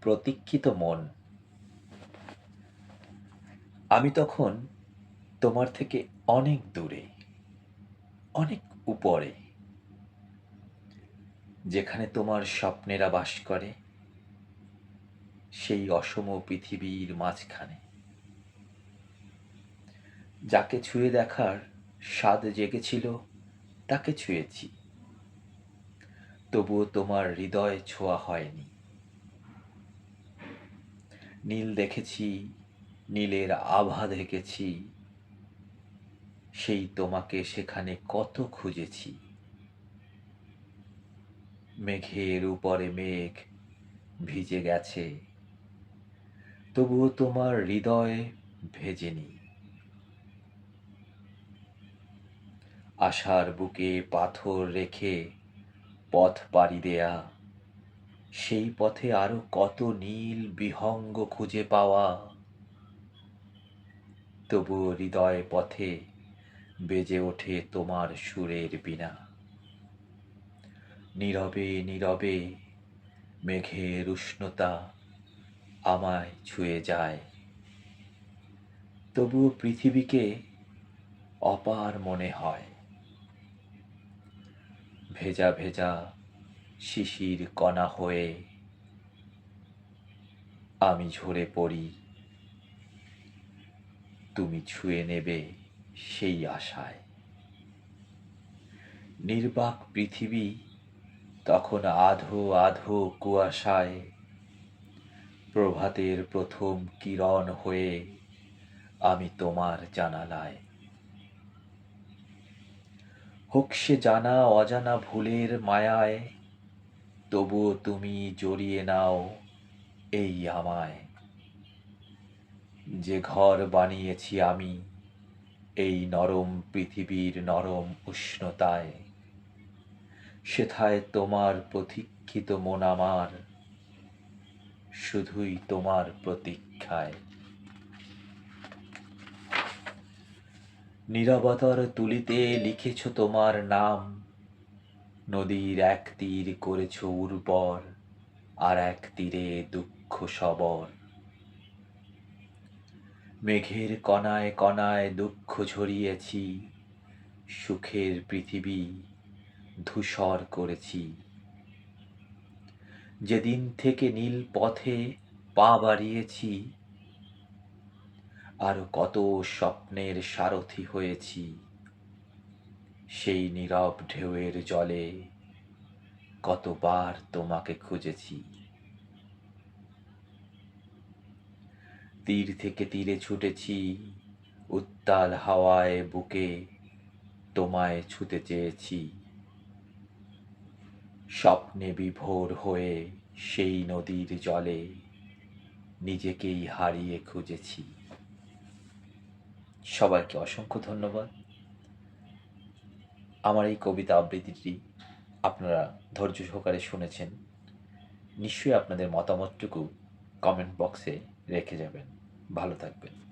প্রতীক্ষিত মন। আমি তখন তোমার থেকে অনেক দূরে, অনেক উপরে, যেখানে তোমার স্বপ্নেরা বাস করে, সেই অসম পৃথিবীর মাঝখানে। যাকে ছুঁয়ে দেখার স্বাদ জেগেছিল, তাকে ছুঁয়েছি। তবুও তোমার হৃদয় ছোঁয়া হয়নি। নীল দেখেছি, নীলের আভা দেখেছি। সেই তোমাকে সেখানে কত খুঁজেছি। মেঘের উপরে মেঘ ভিজে গেছে। তবুও তোমার হৃদয় ভেজেনি। আশার বুকে পাথর রেখে পথ পাড়ি দেয়া সেই পথে আরও কত নীল বিহঙ্গ খুঁজে পাওয়া। তবুও হৃদয় পথে বেজে ওঠে তোমার সুরের বিনা নীরবে নীরবে মেঘের উষ্ণতা আমায় ছুঁয়ে যায়। তবুও পৃথিবীকে অপার মনে হয়। ভেজা ভেজা শিশির কণা হয়ে আমি ঝরে পড়ি। তুমি ছুঁয়ে নেবে সেই আশায়। নির্বাক পৃথিবী তখন আধো আধো কুয়াশায় প্রভাতের প্রথম কিরণ হয়ে আমি তোমার জানালায়। হোক সে জানা অজানা ভুলের মায়ায় তবুও তুমি জড়িয়ে নাও এই আমায়। যে ঘর বানিয়েছি আমি, এই নরম পৃথিবীর নরম উষ্ণতায়, সেথায় তোমার প্রতীক্ষিত মন আমার, শুধুই তোমার প্রতীক্ষায়। নীরবতার তুলিতে লিখেছ তোমার নাম নদীর এক তীর করেছ উর্বর আর এক তীরে দুঃখ সবর। মেঘের কণায় কণায় দুঃখ ঝরিয়েছি, সুখের পৃথিবী ধূসর করেছি। যেদিন থেকে নীল পথে পা বাড়িয়েছি, আরও কত স্বপ্নের সারথি হয়েছি। সেই নীরব ঢেউয়ের জলে কতবার তোমাকে খুঁজেছি। তীর থেকে তীরে ছুটেছি, উত্তাল হাওয়ায় বুকে তোমায় ছুতে চেয়েছি। স্বপ্নে বিভোর হয়ে সেই নদীর জলে নিজেকেই হারিয়ে খুঁজেছি। সবাইকে অসংখ্য ধন্যবাদ। আমার এই কবিতা আবৃত্তিটি আপনারা ধৈর্য সহকারে শুনেছেন। নিশ্চয়ই আপনাদের মতামতটুকু কমেন্ট বক্সে রেখে যাবেন। ভালো থাকবেন।